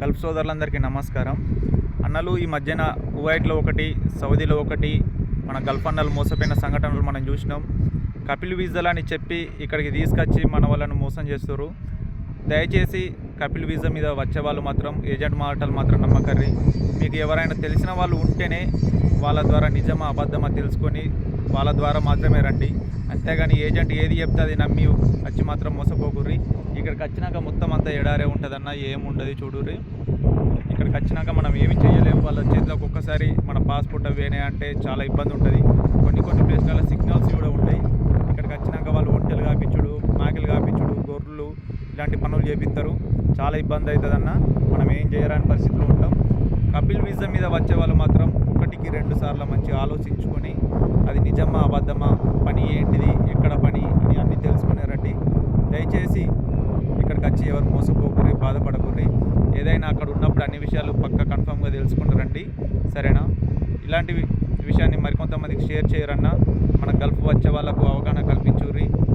Gulf సోదరులందరికీ నమస్కారం. అన్నలు ఈ మధ్యన కువైట్లో ఒకటి సౌదీలో ఒకటి మన గల్ఫ్ అన్నలు మోసపోయిన సంఘటనలు మనం చూసినాం. కపిల్ వీజాలు అని చెప్పి ఇక్కడికి తీసుకొచ్చి మన వాళ్ళను మోసం చేస్తారు దయచేసి కపిల్ వీజా మీద వచ్చే వాళ్ళు మాత్రం ఏజెంట్ మాటలు మాత్రం నమ్మకర్రి. మీకు ఎవరైనా తెలిసిన వాళ్ళు ఉంటేనే వాళ్ళ ద్వారా నిజమా అబద్ధమా తెలుసుకొని వాళ్ళ ద్వారా మాత్రమే రండి. అంతేగాని ఏజెంట్ ఏది చెప్తే అది నమ్మి వచ్చి మాత్రం మోసపోకుర్రి. ఇక్కడికి వచ్చినాక మొత్తం అంతా ఎడారే ఉంటుందన్న ఏముండదు చూడుర్రి. ఇక్కడికి వచ్చినాక మనం ఏమి చేయలేము వాళ్ళ చేతిలో ఒక్కొక్కసారి మన పాస్పోర్ట్ అవేనే అంటే చాలా ఇబ్బంది ఉంటుంది. కొన్ని కొన్ని ప్లేస్లలో సిగ్నల్స్ కూడా ఉంటాయి. ఇక్కడికి వచ్చినాక వాళ్ళు ఒంటెలు కాపించుడు మేకలు కాపించుడు గొర్రెలు ఇలాంటి పనులు చేపిస్తారు చాలా ఇబ్బంది అవుతుందన్న మనం ఏం చేయరాని పరిస్థితిలో ఉంటాం. కపిల్ వీజా మీద వచ్చే వాళ్ళు మాత్రం ఒకటికి రెండు సార్లు మంచిగా ఆలోచించుకొని అది నిజమా అబద్ధమా పని ఏంటిది ఎక్కడ పని అని అన్నీ తెలుసుకునే రండి. దయచేసి ఇక్కడికి వచ్చి ఎవరు మోసపోకుర్రి బాధపడకుర్రి ఏదైనా అక్కడ ఉన్నప్పుడు అన్ని విషయాలు పక్క కన్ఫామ్గా తెలుసుకుంటారండి. సరేనా? ఇలాంటి విషయాన్ని మరికొంతమందికి షేర్ చేయరన్నా మన గల్ఫ్ వచ్చే వాళ్ళకు అవగాహన కల్పించి